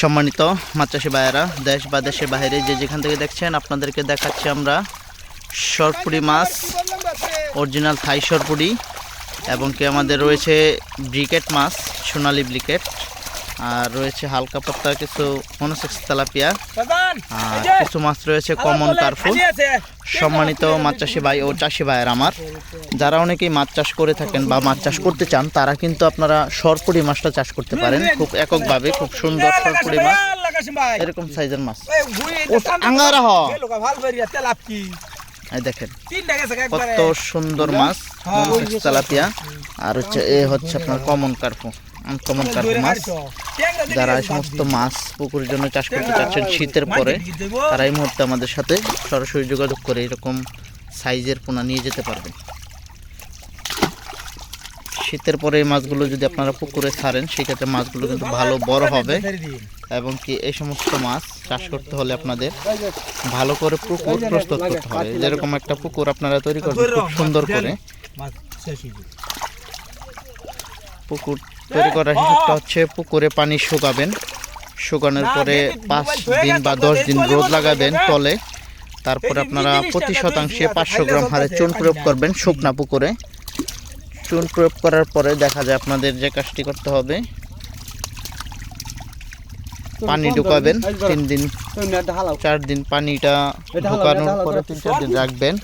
সম্মানিত মাছ চাষি ভাইয়েরা, দেশ বা দেশের বাইরে যে যেখান থেকে দেখছেন, আপনাদেরকে দেখাচ্ছি আমরা সরপুরি মাছ অরিজিনাল থাই সরপুরি, এবং কি আমাদের রয়েছে ব্রিকেট মাছ, সোনালি ব্রিকেট। আর রয়েছে হালকা পাত্তা কিছু মনোসেক্স তেলাপিয়া। আর কিছু মাছ রয়েছে কমন কার্ফুল সম্মানিত মাছ চাষি ভাই ও চাষি ভাইয়ের আমার যারা অনেকেই মাছ চাষ করে থাকেন বা মাছ চাষ করতে চান তারা কিন্তু আপনারা সরপুরি মাছটা চাষ করতে পারেন। খুব এককভাবে খুব সুন্দর সরপুরি মাছ। এরকম সাইজের মাছ। আঙ্গারা হ। দেখেন কত সুন্দর মাছ তেলাপিয়া। আর হচ্ছে এ হচ্ছে আপনার কমন কার্ফু কমন কার্ফু মাছ। যারা এই সমস্ত মাছ পুকুরের জন্য চাষ করতে চাচ্ছেন শীতের পরে, তারা এই মুহূর্তে আমাদের সাথে সরাসরি যোগাযোগ করে এরকম সাইজের পোনা নিয়ে যেতে পারবেন শীতের পরে এই মাছগুলো যদি আপনারা পুকুরে ছাড়েন, সেক্ষেত্রে মাছগুলো কিন্তু ভালো, বড় হবে এবং কি এই সমস্ত মাছ চাষ করতে হলে আপনাদের ভালো করে পুকুর প্রস্তুত করতে হবে। যেরকম একটা পুকুর আপনারা তৈরি করবেন, খুব সুন্দর করে। পুকুর তৈরি করার হিসাবটা হচ্ছে পুকুরে পানি শুকাবেন। শুকানোর পরে পাঁচ দিন বা দশ দিন রোদ লাগাবেন তলে। তারপরে আপনারা প্রতি শতাংশে পাঁচশো গ্রাম হারে চুন প্রয়োগ করবেন শুকনা পুকুরে। চুন প্রয়োগ করার পরে দেখা যায় আপনাদের যে কাজটি করতে হবে পানি ঢুকাবেন তিন দিন চার দিন পানিটা ঢুকানোর পরে তিন চার দিন রাখবেন।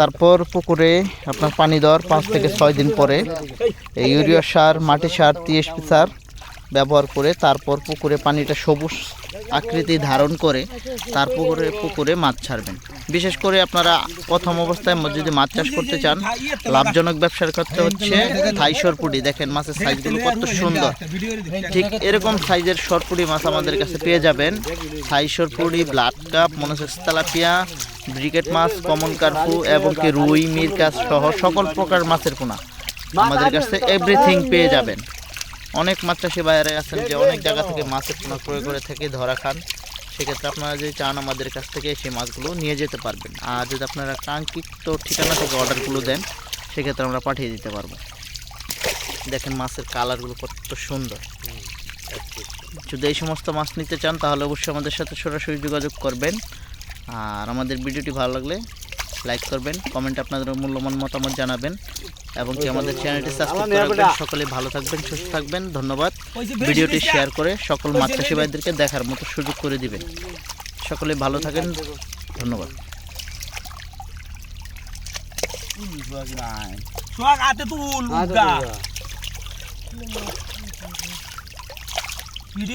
তারপর পুকুরে আপনার পানি দেওয়ার পাঁচ থেকে ছয় দিন পরে এই ইউরিয়া সার, মাটি সার, টিএসপি সার ব্যবহার করে তারপর পুকুরে পানিটা সবুজ আকৃতি ধারণ করে তার পুকুরে পুকুরে মাছ ছাড়বেন। বিশেষ করে আপনারা প্রথম অবস্থায় যদি মাছ চাষ করতে চান, লাভজনক ব্যবসার ক্ষেত্রে হচ্ছে থাই সরপুটি দেখেন মাছের সাইজগুলো কত সুন্দর। ঠিক এরকম সাইজের সরপুটি মাছ আমাদের কাছে পেয়ে যাবেন। থাই সরপুরি ব্লাড কাপ মনোসেক্স তেলাপিয়া ব্রিকেট মাছ, কমন কার্পু এবং কি রুই মিরকাস সহ সকল প্রকার মাছের পোনা আমাদের কাছে এভরিথিং পেয়ে যাবেন। অনেক মাছ চাষি বাইরে আছেন যে অনেক জায়গা থেকে মাছের পোনা ক্রয় করে থেকে ধরা খান। সেক্ষেত্রে আপনারা যদি চান আমাদের কাছ থেকে সেই মাছগুলো নিয়ে যেতে পারবেন। আর যদি আপনারা কাঙ্ক্ষিত ঠিকানা থেকে অর্ডারগুলো দেন, সেক্ষেত্রে আমরা পাঠিয়ে দিতে পারব। দেখেন মাছের কালারগুলো কত সুন্দর। যদি এই সমস্ত মাছ নিতে চান, তাহলে অবশ্যই আমাদের সাথে সরাসরি যোগাযোগ করবেন। আর আমাদের ভিডিওটি ভালো লাগলে লাইক করবেন কমেন্টে আপনাদের মূল্যবান মতামত জানাবেন এবং কি আমাদের চ্যানেলটি সাবস্ক্রাইব করে রাখবেন সকলে ভালো থাকবেন সুস্থ থাকবেন ধন্যবাদ। ভিডিওটি শেয়ার করে সকল মাছ চাষি ভাইদেরকে দেখার মতো সুযোগ করে দিবেন। সকলে ভালো থাকেন ধন্যবাদ। ভিডিও